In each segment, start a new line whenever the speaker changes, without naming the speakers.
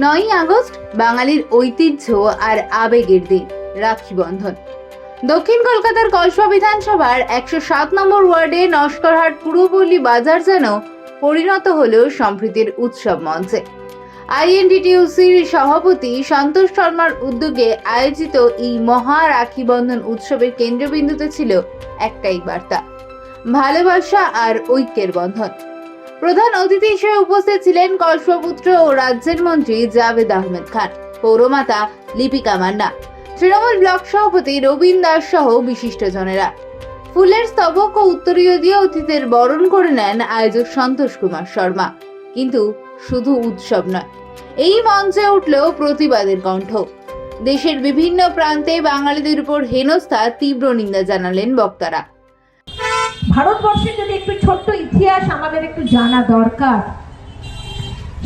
নয়ই আগস্ট, বাঙালির ঐতিহ্য আর আবেগের দিন, রাখি বন্ধন। দক্ষিণ কলকাতার কসবা বিধানসভার একশো সাত নম্বর ওয়ার্ডে নস্করহাট পূর্বপল্লী বাজার যেন পরিণত হল সম্প্রীতির উৎসব মঞ্চে। আইএনডিটিউসির সভাপতি সন্তোষ শর্মার উদ্যোগে আয়োজিত এই মহা রাখি বন্ধন উৎসবের কেন্দ্রবিন্দুতে ছিল একটাই বার্তা, ভালোবাসা আর ঐক্যের বন্ধন। প্রধান অতিথি হিসেবে উপস্থিত ছিলেন কল্পপুত্র ও রাজ্যের মন্ত্রী জাভেদ আহমেদ খান, পৌরমাতা লিপিকা মান্না, তৃণমূল ব্লক সভাপতি রবীন দাস সহ বিশিষ্টজনেরা। ফুলের স্তবক ও উত্তরীয় দিয়ে অতিথিদের বরণ করে নেন আয়োজক সন্তোষ কুমার শর্মা। কিন্তু শুধু উৎসব নয়, এই মঞ্চে উঠলেও প্রতিবাদের কণ্ঠ। দেশের বিভিন্ন প্রান্তে বাঙালিদের উপর হেনস্থা তীব্র নিন্দা জানালেন বক্তারা।
ভারতবর্ষের যদি একটু ছোট্ট ইতিহাস আমাদের একটু জানা দরকার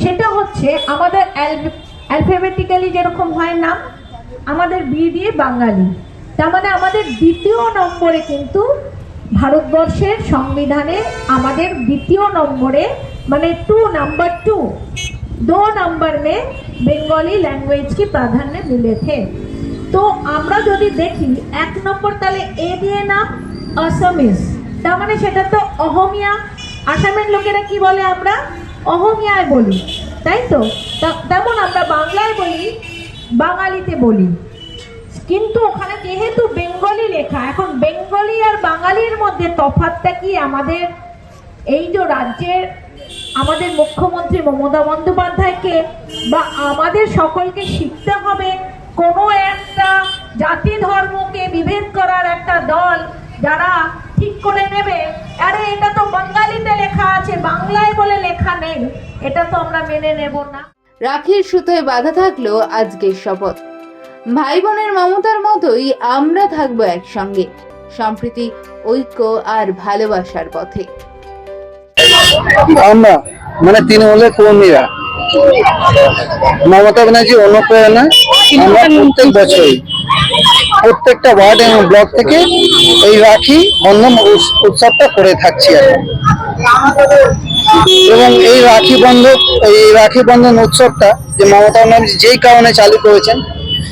সেটা হচ্ছে আমাদের অ্যালফাবেটিক্যালি যেরকম হয় নাম আমাদের বি দিয়ে বাঙালি তার মানে আমাদের দ্বিতীয় নম্বরে কিন্তু ভারতবর্ষের সংবিধানে আমাদের দ্বিতীয় নম্বরে মানে टू नंबर टू दो नंबर में বেঙ্গলি ল্যাঙ্গুয়েজ কি প্রাধান্য মিলে থে তো আমরা যদি দেখি এক নম্বর তাহলে এ দিয়ে নাম অসমিস তার মানে সেটা তো অহমিয়া আসামের লোকেরা কি বলে আমরা? অহমিয়ায় বলি, তাই তো, তেমন আমরা বাংলায় বলি, বাঙালিতে বলি। কিন্তু ওখানে যেহেতু বেঙ্গলি লেখা, এখন বেঙ্গলি আর বাঙালির মধ্যে তফাৎটা কি? আমাদের এই যে রাজ্যের, আমাদের মুখ্যমন্ত্রী মমতা বন্দ্যোপাধ্যায়কে বা আমাদের সকলকে শিখতে হবে কোনো একটা জাতি ধর্মকে বিভেদ করার একটা দল যারা ঠিক করে নেবে। আরে, এটা তো লেখা আছে বাংলায় বলে লেখা নেই। এটা তো আমরা মেনে নেব না।
রাখির সুতোয় বাধা থাকল আজকের শপথ। ভাই বোনের মমতার মতোই আমরা থাকব একসঙ্গে সম্প্রীতি ঐক্য আর ভালোবাসার পথে।
আমরা মানে তৃণমূলের কর্মীরা। মমতা ব্যানার্জি অনুপ্রেরণা আমরা প্রত্যেক বছরই। প্রত্যেকটা ওয়ার্ড এবং ব্লক থেকে এই রাখি বন্ধন উৎস- উৎসবটা করে থাকছি এখন এবং এই রাখি বন্ধন এই রাখি বন্ধন উৎসবটা যে মমতা ব্যানার্জি যেই কারণে চালু করেছেন,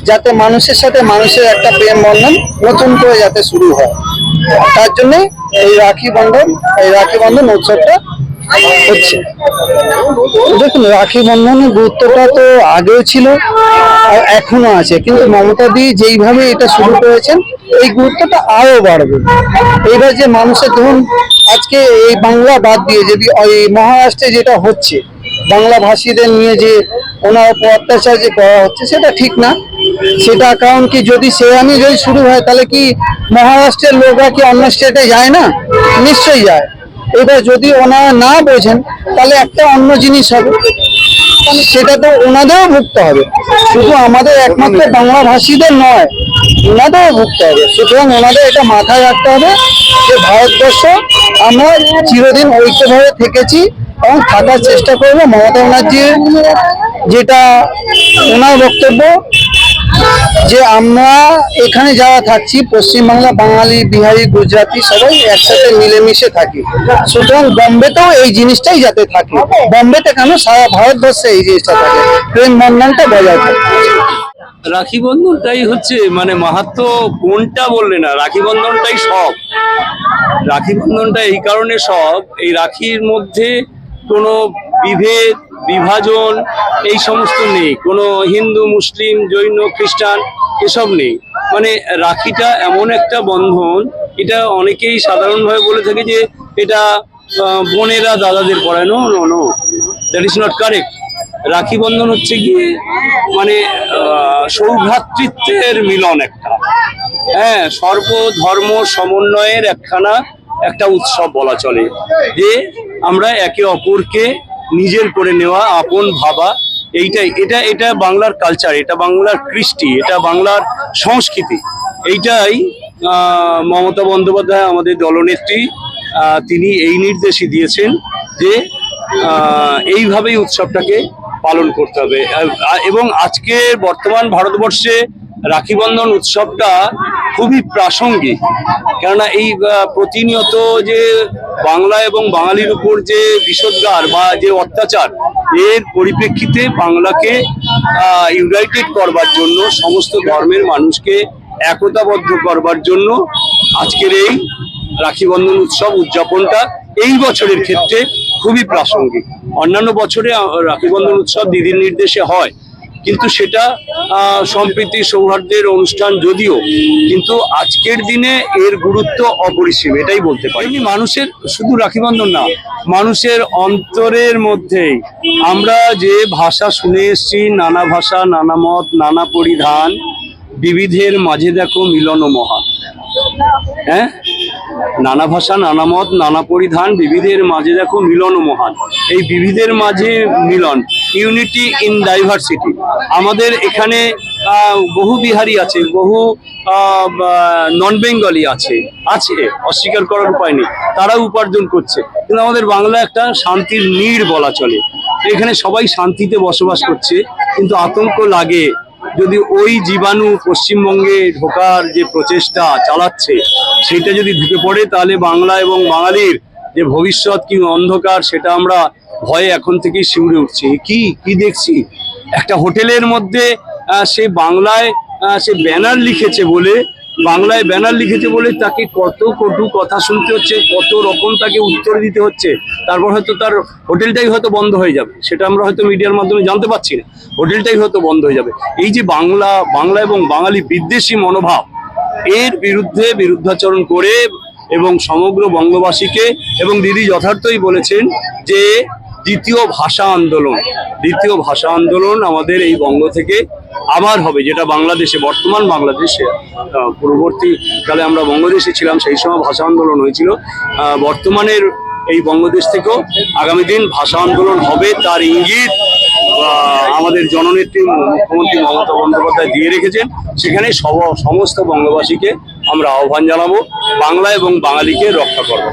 যাতে মানুষের সাথে মানুষের একটা প্রেম বন্ধন নতুন করে যাতে শুরু হয়। তার জন্যে এই রাখি বন্ধন, এই রাখি বন্ধন উৎসবটা হচ্ছে দেখুন রাখি বন্ধনের গুরুত্বটা তো আগেও ছিল, আর এখনও আছে, কিন্তু মমতা দি যেইভাবে এটা শুরু করেছেন, এই গুরুত্বটা আরও বাড়বে। এইবার যে মানুষের, ধরুন, আজকে এই বাংলা বাদ দিয়ে যদি ওই মহারাষ্ট্রে যেটা হচ্ছে, বাংলা ভাষীদের নিয়ে যে ওনার উপর অত্যাচার যে করা হচ্ছে, সেটা ঠিক না। সেটা কারণ কি, যদি সে আমি যদি শুরু হয়, তাহলে কি মহারাষ্ট্রের লোকরা কি অন্য স্টেটে যায় না? নিশ্চয়ই যায়। এবার যদি ওনারা না বোঝেন, তাহলে একটা অন্য জিনিস হবে। সেটা তো ওনাদেরও ভুগতে হবে। শুধু আমাদের একমাত্র বাংলা ভাষীদের নয়, ওনাদেরও ভুগতে হবে। সুতরাং ওনাদের এটা মাথায় রাখতে হবে যে ভারতবর্ষ আমরা চিরদিন ঐক্যভাবে থেকেছি এবং থাকার চেষ্টা করব মমতা ব্যানার্জির যেটা ওনার বক্তব্য যে আমরা এখানে যারা থাকছি, পশ্চিমবাংলা, বাঙালি, বিহারি, গুজরাটি, সবাই একসাথে মিলেমিশে থাকি। সুতরাং বম্বেতেও এই জিনিসটাই যাতে থাকে। বম্বেতে কেন? সারা ভারতবর্ষে এই জিনিসটা থাকে। প্রেম বন্ধনটা বজায় থাকে।
রাখি বন্ধনটাই হচ্ছে মানে মাহাত্ম কোনটা বললে না? রাখি বন্ধনটাই সব। রাখি বন্ধনটা এই কারণে সব, এই রাখির মধ্যে কোনো বিভেদ বিভাজন, এই সমস্ত নেই। কোনো হিন্দু, মুসলিম, জৈন, খ্রিস্টান, এসব নেই। মানে রাখিটা এমন একটা বন্ধন, এটা অনেকেই সাধারণভাবে বলে থাকে যে এটা বোনেরা দাদাদের পড়ায় no no no that is not correct Rakhi Bandhan হচ্ছে গিয়ে মানে সৌভ্রাতৃত্বের মিলন একটা। হ্যাঁ সর্বধর্ম সমন্বয়ের একখানা একটা উৎসব বলা চলে, যে আমরা একে অপরকে নিজের করে নেওয়া, আপন ভাবা, এইটাই। এটা এটা বাংলার কালচার এটা বাংলার কৃষ্টি, এটা বাংলার সংস্কৃতি। এইটাই মমতা বন্দ্যোপাধ্যায় আমাদের দলনেত্রী তিনি এই নির্দেশই দিয়েছেন যে এইভাবেই উৎসবটাকে পালন করতে হবে। এবং আজকে বর্তমান ভারতবর্ষে রাখিবন্ধন উৎসবটা খুবই প্রাসঙ্গিক। কেননা এই প্রতিনিয়ত যে বাংলা এবং বাঙালির উপর যে বিষোদ্গার বা যে অত্যাচার এর পরিপ্রেক্ষিতে বাংলাকে ইউনাইটেড করবার জন্য সমস্ত ধর্মের মানুষকে একতাবদ্ধ করবার জন্য আজকের এই রাখি বন্ধন উৎসব উদযাপনটা এই বছরের ক্ষেত্রে খুবই প্রাসঙ্গিক। অন্যান্য বছরে আহ, রাখি বন্ধন উৎসব দিদির নির্দেশে হয়। কিন্তু সেটা সম্প্রীতি সৌহার্দ্যের অনুষ্ঠান যদিও, কিন্তু আজকের দিনে এর গুরুত্ব অপরিসীম, এটাই বলতে পারি। মানুষের, শুধু রাখি বন্ধন না, মানুষের অন্তরের মধ্যেই আমরা যে ভাষা শুনে এসেছি, নানা ভাষা, নানা মত, নানা পরিধান, বিবিধের মাঝে দেখো মিলন মহান হ্যাঁ? নানা ভাষা, নানা মত, নানা পরিধান, বিবিধের মাঝে দেখো মিলন মহান। এই বিবিধের মাঝে মিলন ইউনিটি ইন ডাইভার্সিটি। আমাদের এখানে বহু বিহারি আছে, বহু নন বেঙ্গলি আছে আছে, অস্বীকার করার উপায় নেই। তারা উপার্জন করছে। কিন্তু আমাদের বাংলা একটা শান্তির নীড় বলা চলে। এখানে সবাই শান্তিতে বসবাস করছে, কিন্তু আতঙ্ক লাগে। যদি ওই জীবাণু পশ্চিমবঙ্গে ঢোকার যে প্রচেষ্টা চালাচ্ছে, সেটা যদি ঢুকে পড়ে, তাহলে বাংলা এবং বাঙালির যে ভবিষ্যৎ কি অন্ধকার সেটা আমরা ভয়ে এখন থেকেই শিউরে উঠছি। কি? কি দেখছি? একটা হোটেলের মধ্যে সে বাংলায় সে ব্যানার লিখেছে বলে, বাংলায় ব্যানার লিখেছে বলে তাকে কত কটু কথা শুনতে হচ্ছে, কত রকম তাকে উত্তর দিতে হচ্ছে, তারপর হয়তো তার হোটেলটাই হয়তো বন্ধ হয়ে যাবে। সেটা আমরা হয়তো মিডিয়ার মাধ্যমে জানতে পারছি না। হোটেলটাই হয়তো বন্ধ হয়ে যাবে। এই যে বাংলা বাংলা এবং বাঙালি বিদ্বেষী মনোভাব, এর বিরুদ্ধে বিরুদ্ধাচরণ করে এবং সমগ্র বঙ্গবাসীকে এবং দিদি যথার্থই বলেছেন যে দ্বিতীয় ভাষা আন্দোলন, দ্বিতীয় ভাষা আন্দোলন আমাদের এই বঙ্গ থেকে আবার হবে, যেটা বাংলাদেশে, বর্তমান বাংলাদেশে পূর্ববর্তীকালে আমরা বঙ্গদেশে ছিলাম, সেই সময় ভাষা আন্দোলন হয়েছিল। বর্তমানের এই বঙ্গদেশ থেকেও আগামী দিন ভাষা আন্দোলন হবে তার ইঙ্গিত আমাদের জননেত্রী মুখ্যমন্ত্রী মমতা বন্দ্যোপাধ্যায় দিয়ে রেখেছেন। সেখানে সব, সমস্ত বঙ্গবাসীকে আমরা আহ্বান জানাব বাংলা এবং বাঙালিকে রক্ষা করব।